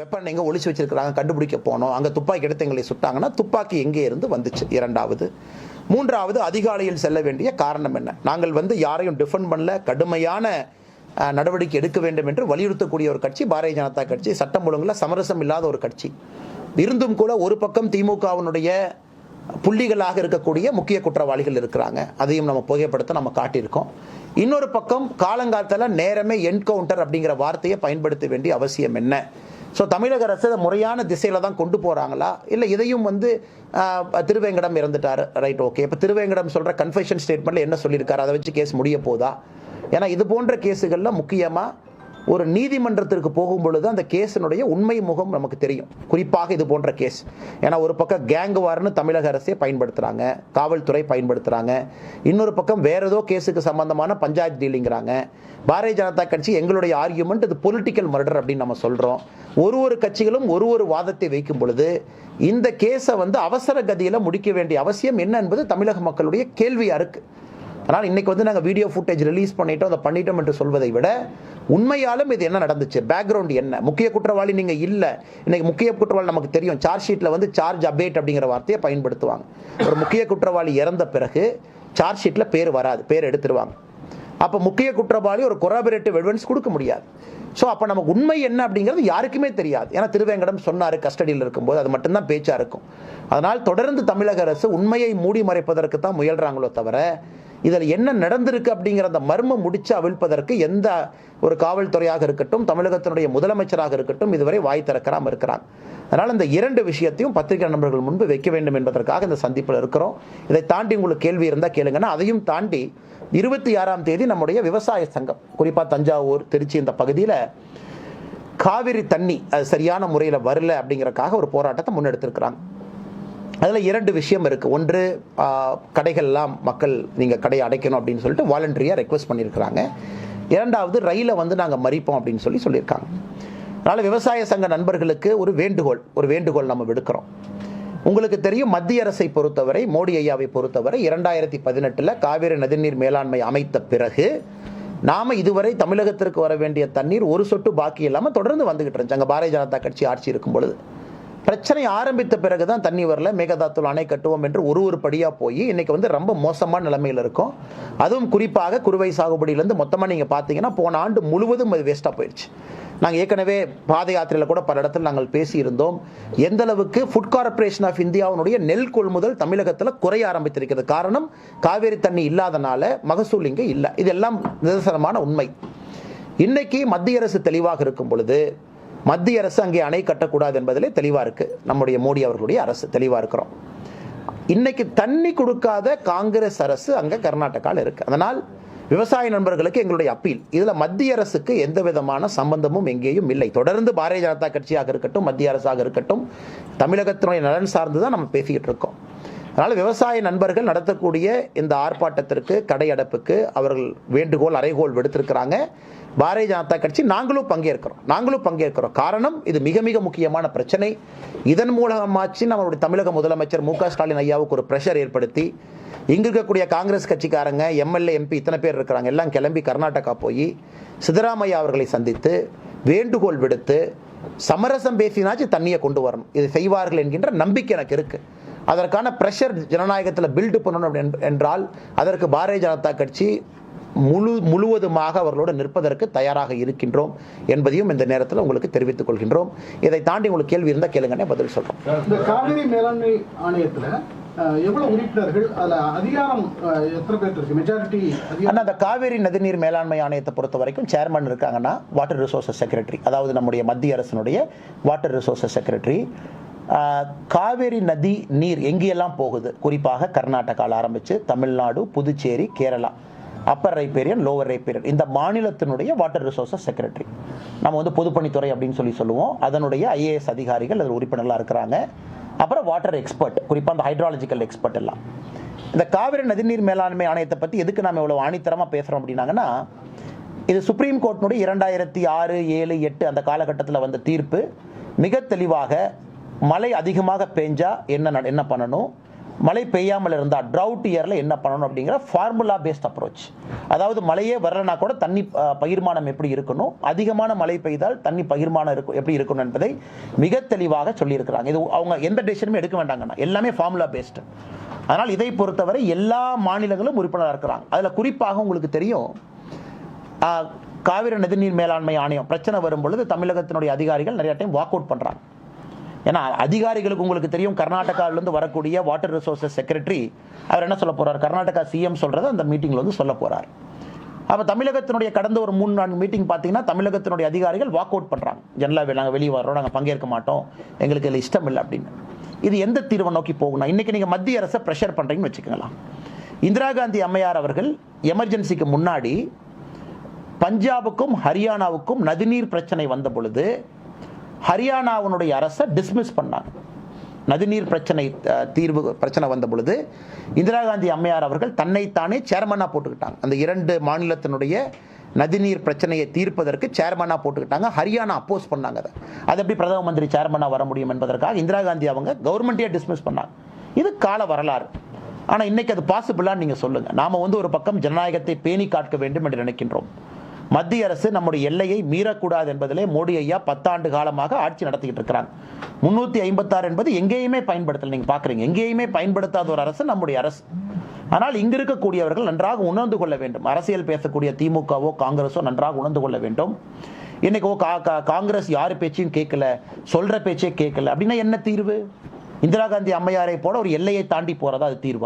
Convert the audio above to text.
Weapon எங்கே ஒழிச்சு வச்சிருக்கிறாங்க கண்டுபிடிக்க போனோம். அங்கே துப்பாக்கி எடுத்து எங்களை சுட்டாங்கன்னா துப்பாக்கி எங்கே இருந்து வந்துச்சு? இரண்டாவது. மூன்றாவது அதிகாலையில் செல்ல வேண்டிய காரணம் என்ன? நாங்கள் வந்து யாரையும் டிஃபெண்ட் பண்ணல கடுமையான நடவடிக்கை எடுக்க வேண்டும் என்று வலியுறுத்தக்கூடிய ஒரு கட்சி பாரதிய ஜனதா கட்சி. சட்டம் ஒழுங்கில் சமரசம் இல்லாத ஒரு கட்சி. இருந்தும் கூட ஒரு பக்கம் திமுகவினுடைய புள்ளிகளாக இருக்கக்கூடிய முக்கிய குற்றவாளிகள் இருக்கிறாங்க. அதையும் நம்ம புகைப்படத்தை நம்ம காட்டியிருக்கோம். இன்னொரு பக்கம் காலங்காலத்தில் நேரமே என்கவுண்டர் அப்படிங்கிற வார்த்தையை பயன்படுத்த வேண்டிய அவசியம் என்ன? ஸோ தமிழக அரசு அதை முறையான திசையில் தான் கொண்டு போகிறாங்களா இல்லை இதையும் வந்து திருவேங்கடம் இறந்துட்டார். ரைட் ஓகே இப்போ திருவேங்கடம் சொல்கிற கன்ஃபெஷன் ஸ்டேட்மெண்ட்டில் என்ன சொல்லியிருக்காரு? அதை வச்சு கேஸ் முடிய போதா? ஏன்னா இது போன்ற கேஸுகளில் முக்கியமாக ஒரு நீதிமன்றத்திற்கு போகும் பொழுது அந்த கேஸினுடைய உண்மை முகம் நமக்கு தெரியும். குறிப்பாக இது போன்ற கேஸ். ஏன்னா ஒரு பக்கம் கேங் வார்னு தமிழக அரசே பயன்படுத்துகிறாங்க காவல்துறை பயன்படுத்துகிறாங்க இன்னொரு பக்கம் வேற ஏதோ கேஸுக்கு சம்பந்தமான பஞ்சாயத்து டீலிங்கிறாங்க. பாரதிய ஜனதா கட்சி எங்களுடைய ஆர்கியூமெண்ட் இது பொலிட்டிக்கல் மர்டர் அப்படின்னு நம்ம சொல்கிறோம் ஒரு ஒரு கட்சிகளும் ஒரு ஒரு வாதத்தை வைக்கும் பொழுது இந்த கேஸை வந்து அவசர கதியில் முடிக்க வேண்டிய அவசியம் என்ன என்பது தமிழக மக்களுடைய கேள்வியாக இருக்குது ஆனால் இன்றைக்கி வந்து நாங்கள் வீடியோ ஃபுட்டேஜ் ரிலீஸ் பண்ணிட்டோம். அதை பண்ணிட்டோம் என்று சொல்வதை விட உண்மையாலும் இது என்ன நடந்துச்சு? பேக்ரவுண்ட் என்ன? முக்கிய குற்றவாளி நீங்கள் இல்லை. இன்றைக்கி முக்கிய குற்றவாளி நமக்கு தெரியும். சார்ஜ் ஷீட்டில் வந்து சார்ஜ் அபேட் அப்படிங்கிற வார்த்தையை பயன்படுத்துவாங்க. ஒரு முக்கிய குற்றவாளி இறந்த பிறகு சார்ஜ் ஷீட்டில் பேர் வராது. பேர் எடுத்துருவாங்க. அப்போ முக்கிய குற்றவாளி ஒரு கொராபரேட்டிவ் எவிடன்ஸ் கொடுக்க முடியாது. ஸோ அப்போ நமக்கு உண்மை என்ன அப்படிங்கிறது யாருக்குமே தெரியாது. ஏன்னா திருவேங்கடம் சொன்னார் கஸ்டடியில் இருக்கும்போது அது மட்டும்தான் பேச்சாக இருக்கும். அதனால் தொடர்ந்து தமிழக அரசு உண்மையை மூடி மறைப்பதற்கு தான் முயல்கிறாங்களோ தவிர இதில் என்ன நடந்திருக்கு அப்படிங்கிற அந்த மர்மம் முடிச்சு அவிழ்ப்பதற்கு எந்த ஒரு காவல்துறையாக இருக்கட்டும் தமிழகத்தினுடைய முதலமைச்சராக இருக்கட்டும் இதுவரை வாய் திறக்காம இருக்கிறாங்க அதனால் இந்த இரண்டு விஷயத்தையும் பத்திரிகை நண்பர்கள் முன்பு வைக்க வேண்டும் என்பதற்காக இந்த சந்திப்பில் இருக்கிறோம். இதை தாண்டி உங்களுக்கு கேள்வி இருந்தால் கேளுங்கன்னா அதையும் தாண்டி இருபத்தி ஆறாம் தேதி நம்முடைய விவசாய சங்கம் குறிப்பாக தஞ்சாவூர் திருச்சி இந்த பகுதியில் காவிரி தண்ணி அது சரியான முறையில் வரல அப்படிங்கிறக்காக ஒரு போராட்டத்தை முன்னெடுத்திருக்கிறாங்க. அதில் இரண்டு விஷயம் இருக்குது ஒன்று கடைகள்லாம் மக்கள் நீங்கள் கடையை அடைக்கணும் அப்படின்னு சொல்லிட்டு வாலண்டரியாக ரெக்வஸ்ட் பண்ணியிருக்கிறாங்க. இரண்டாவது ரயிலை வந்து நாங்கள் மறிப்போம் அப்படின்னு சொல்லி சொல்லியிருக்காங்க. அதனால் விவசாய சங்க நண்பர்களுக்கு ஒரு வேண்டுகோள் ஒரு வேண்டுகோள் நம்ம விடுக்கிறோம். உங்களுக்கு தெரியும் மத்திய அரசை பொறுத்தவரை மோடி ஐயாவை பொறுத்தவரை இரண்டாயிரத்தி பதினெட்டில் காவிரி நதிநீர் மேலாண்மை அமைத்த பிறகு நாம் இதுவரை தமிழகத்திற்கு வர வேண்டிய தண்ணீர் ஒரு சொட்டு பாக்கி இல்லாமல் தொடர்ந்து வந்துகிட்டு இருந்துச்சு. அங்கே பாரதிய ஜனதா கட்சி ஆட்சி இருக்கும் பொழுது பிரச்சனை ஆரம்பித்த பிறகு தான் தண்ணி வரல மேகதாத்துல் அணை கட்டுவோம் என்று ஒரு ஒரு படியாக போய் இன்னைக்கு வந்து ரொம்ப மோசமான நிலைமையில் இருக்கும். அதுவும் குறிப்பாக குறுவை சாகுபடியிலேருந்து மொத்தமாக நீங்கள் பார்த்தீங்கன்னா போன ஆண்டு முழுவதும் அது வேஸ்ட்டாக போயிடுச்சு நாங்கள் ஏற்கனவே பாத யாத்திரையில் கூட பல இடத்துல நாங்கள் பேசியிருந்தோம். எந்த அளவுக்கு ஃபுட் கார்ப்பரேஷன் ஆஃப் இந்தியாவினுடைய நெல் கொள்முதல் தமிழகத்தில் குறைய ஆரம்பித்திருக்கிறது. காரணம் காவேரி தண்ணி இல்லாதனால மகசூல் இங்கே இல்லை. இதெல்லாம் நிதர்சனமான உண்மை. இன்னைக்கு மத்திய அரசு தெளிவாக இருக்கும் பொழுது மத்திய அரசு அங்கே அணை கட்டக்கூடாது என்பதிலே தெளிவாக இருக்குது நம்முடைய மோடி அவர்களுடைய அரசு தெளிவாக இருக்கிறோம். இன்னைக்கு தண்ணி கொடுக்காத காங்கிரஸ் அரசு அங்கே கர்நாடகாவில் இருக்குது அதனால் விவசாய நண்பர்களுக்கு எங்களுடைய அப்பீல். இதில் மத்திய அரசுக்கு எந்த விதமான சம்பந்தமும் எங்கேயும் இல்லை. தொடர்ந்து பாரதிய ஜனதா கட்சியாக இருக்கட்டும் மத்திய அரசாக இருக்கட்டும் தமிழகத்தினுடைய நலன் சார்ந்து தான் நம்ம பேசிக்கிட்டு இருக்கோம். அதனால் விவசாய நண்பர்கள் நடத்தக்கூடிய இந்த ஆர்ப்பாட்டத்திற்கு கடையடைப்புக்கு அவர்கள் வேண்டுகோள் அறைகோள் விடுத்திருக்கிறாங்க. பாரதிய ஜனதா கட்சி நாங்களும் பங்கேற்கிறோம். நாங்களும் பங்கேற்கிறோம். காரணம் இது மிக மிக முக்கியமான பிரச்சனை. இதன் மூலமாச்சு நம்மளுடைய தமிழக முதலமைச்சர் மு ஸ்டாலின் ஐயாவுக்கு ஒரு ப்ரெஷர் ஏற்படுத்தி இங்கே இருக்கக்கூடிய காங்கிரஸ் கட்சிக்காரங்க எம்எல்ஏ எம்பி இத்தனை பேர் இருக்கிறாங்க. எல்லாம் கிளம்பி கர்நாடகா போய் சித்தராமையா அவர்களை சந்தித்து வேண்டுகோள் விடுத்து சமரசம் பேசினாச்சு தண்ணியை கொண்டு வரணும். இது செய்வார்கள் என்கின்ற நம்பிக்கை எனக்கு இருக்குது அதற்கான ப்ரெஷர் ஜனநாயகத்தில் பில்டு பண்ணணும் என்றால் அதற்கு பாரதிய ஜனதா கட்சி முழு முழுவதுமாக அவர்களோடு நிற்பதற்கு தயாராக இருக்கின்றோம் என்பதையும் இந்த நேரத்தில் உங்களுக்கு தெரிவித்துக் கொள்கின்றோம். இதை தாண்டி உங்களுக்கு கேள்வி இருந்தால் கேளுங்கன்னே பதில் சொல்றோம். இந்த காவிரி மேலாண்மை ஆணையத்துல அந்த காவேரி நதிநீர் மேலாண்மை ஆணையத்தை பொறுத்த வரைக்கும் சேர்மன் இருக்காங்கன்னா வாட்டர் ரிசோர்சஸ் செக்ரட்டரி அதாவது நம்முடைய மத்திய அரசினுடைய வாட்டர் ரிசோர்சஸ் செக்ரட்டரி காவேரி நதி நீர் எங்கேயெல்லாம் போகுது? குறிப்பாக கர்நாடகாவில் ஆரம்பித்து Tamil Nadu Puducherry Kerala. Upper riparian lower riparian இந்த மாநிலத்தினுடைய வாட்டர் ரிசோர்ஸஸ் செக்ரட்டரி நம்ம வந்து பொதுப்பணித்துறை அப்படின்னு சொல்லி சொல்லுவோம். அதனுடைய ஐஏஎஸ் அதிகாரிகள் அதில் உறுப்பினர்களாக இருக்கிறாங்க. அப்புறம் வாட்டர் எக்ஸ்பர்ட் குறிப்பாக அந்த ஹைட்ராலஜிக்கல் எக்ஸ்பர்ட் எல்லாம். இந்த காவிரி நதிநீர் மேலாண்மை ஆணையத்தை பற்றி எதுக்கு நாம் இவ்வளோ ஆணித்தரமாக பேசுகிறோம் அப்படின்னாங்கன்னா இது சுப்ரீம் கோர்ட்டினுடைய இரண்டாயிரத்தி ஆறு ஏழு எட்டு அந்த காலகட்டத்தில் வந்த தீர்ப்பு. மிக தெளிவாக மழை அதிகமாக பெஞ்சா என்ன என்ன பண்ணணும்? மழை பெய்யாமல் இருந்தால் ட்ரவுட் இயரில் என்ன பண்ணணும் அப்படிங்கிற ஃபார்முலா பேஸ்ட் அப்ரோச் அதாவது மழையே வரலனா கூட தண்ணி பகிர்மானம் எப்படி இருக்கணும்? அதிகமான மழை பெய்தால் தண்ணி பகிர்மானம் இருக்கும் எப்படி இருக்கணும் என்பதை மிக தெளிவாக சொல்லியிருக்கிறாங்க. இது அவங்க எந்த டெசிஷனுமே எடுக்க வேண்டாங்கன்னா எல்லாமே ஃபார்முலா பேஸ்டு அதனால் இதை பொறுத்தவரை எல்லா மாநிலங்களும் உறுப்பினராக இருக்கிறாங்க. அதில் குறிப்பாக உங்களுக்கு தெரியும் காவிரி நதிநீர் மேலாண்மை ஆணையம் பிரச்சனை வரும் பொழுது தமிழகத்தினுடைய அதிகாரிகள் நிறைய டைம் வாக் அவுட் பண்ணுறாங்க ஏன்னா அதிகாரிகளுக்கு உங்களுக்கு தெரியும் கர்நாடகாவிலேருந்து வரக்கூடிய வாட்டர் ரிசோர்சஸ் செக்ரட்டரி அவர் என்ன சொல்ல போகிறார் கர்நாடகா சிஎம் சொல்கிறது அந்த மீட்டிங்கில் வந்து சொல்ல போகிறார் அப்போ தமிழகத்தினுடைய கடந்த ஒரு மூணு நான்கு மீட்டிங் பார்த்தீங்கன்னா தமிழகத்தினுடைய அதிகாரிகள் வாக் அவுட் பண்ணுறாங்க ஜெனரலாக நாங்கள் வெளியே வர்றோம் நாங்கள் பங்கேற்க மாட்டோம் எங்களுக்கு இதில் இஷ்டம் இல்லை அப்படின்னு. இது எந்த தீர்வை நோக்கி போகணும் இன்றைக்கி நீங்கள் மத்திய அரசை ப்ரெஷர் பண்ணுறீங்கன்னு வச்சுக்கலாம் இந்திரா காந்தி அம்மையார் அவர்கள் எமர்ஜென்சிக்கு முன்னாடி பஞ்சாபுக்கும் ஹரியானாவுக்கும் நதிநீர் பிரச்சனை வந்த பொழுது ஹரியானாவினுடைய அரசை டிஸ்மிஸ் பண்ணாங்க நதிநீர் பிரச்சனை தீர்வு பிரச்சனை வந்த பொழுது இந்திரா காந்தி அம்மையார் அவர்கள் தன்னைத்தானே சேர்மனாக போட்டுக்கிட்டாங்க. அந்த இரண்டு மாநிலத்தினுடைய நதிநீர் பிரச்சனையை தீர்ப்பதற்கு சேர்மனாக போட்டுக்கிட்டாங்க. ஹரியானா அப்போஸ் பண்ணாங்க அதை. அது எப்படி பிரதம மந்திரி சேர்மனாக வர முடியும் என்பதற்காக இந்திரா காந்தி அவங்க கவர்மெண்ட்டே டிஸ்மிஸ் பண்ணாங்க. இது கால வரலாறு. ஆனால் இன்னைக்கு அது பாசிபிளான்னு நீங்கள் சொல்லுங்கள் நாம் வந்து ஒரு பக்கம் ஜனநாயகத்தை பேணி காக்க வேண்டும் என்று நினைக்கின்றோம். மத்திய அரசு நம்முடைய எல்லையை மீறக்கூடாது என்பதிலே மோடி ஐயா பத்தாண்டு காலமாக ஆட்சி நடத்திக்கிட்டு இருக்கிறாங்க. முன்னூற்றி ஐம்பத்தாறு என்பது எங்கேயுமே பயன்படுத்தல. நீங்கள் பார்க்குறீங்க. எங்கேயுமே பயன்படுத்தாத ஒரு அரசு நம்முடைய அரசு. ஆனால் இங்கு இருக்கக்கூடியவர்கள் நன்றாக உணர்ந்து கொள்ள வேண்டும். அரசியல் பேசக்கூடிய திமுகவோ காங்கிரஸோ நன்றாக உணர்ந்து கொள்ள வேண்டும். இன்னைக்கு கா- கா- காங்கிரஸ் யார் பேச்சையும் கேட்கல சொல்ற பேச்சே கேட்கல. அப்படின்னா என்ன தீர்வு? இந்திரா காந்தி அம்மையாரை போல ஒரு எல்லையை தாண்டி போறதா அது தீர்வு?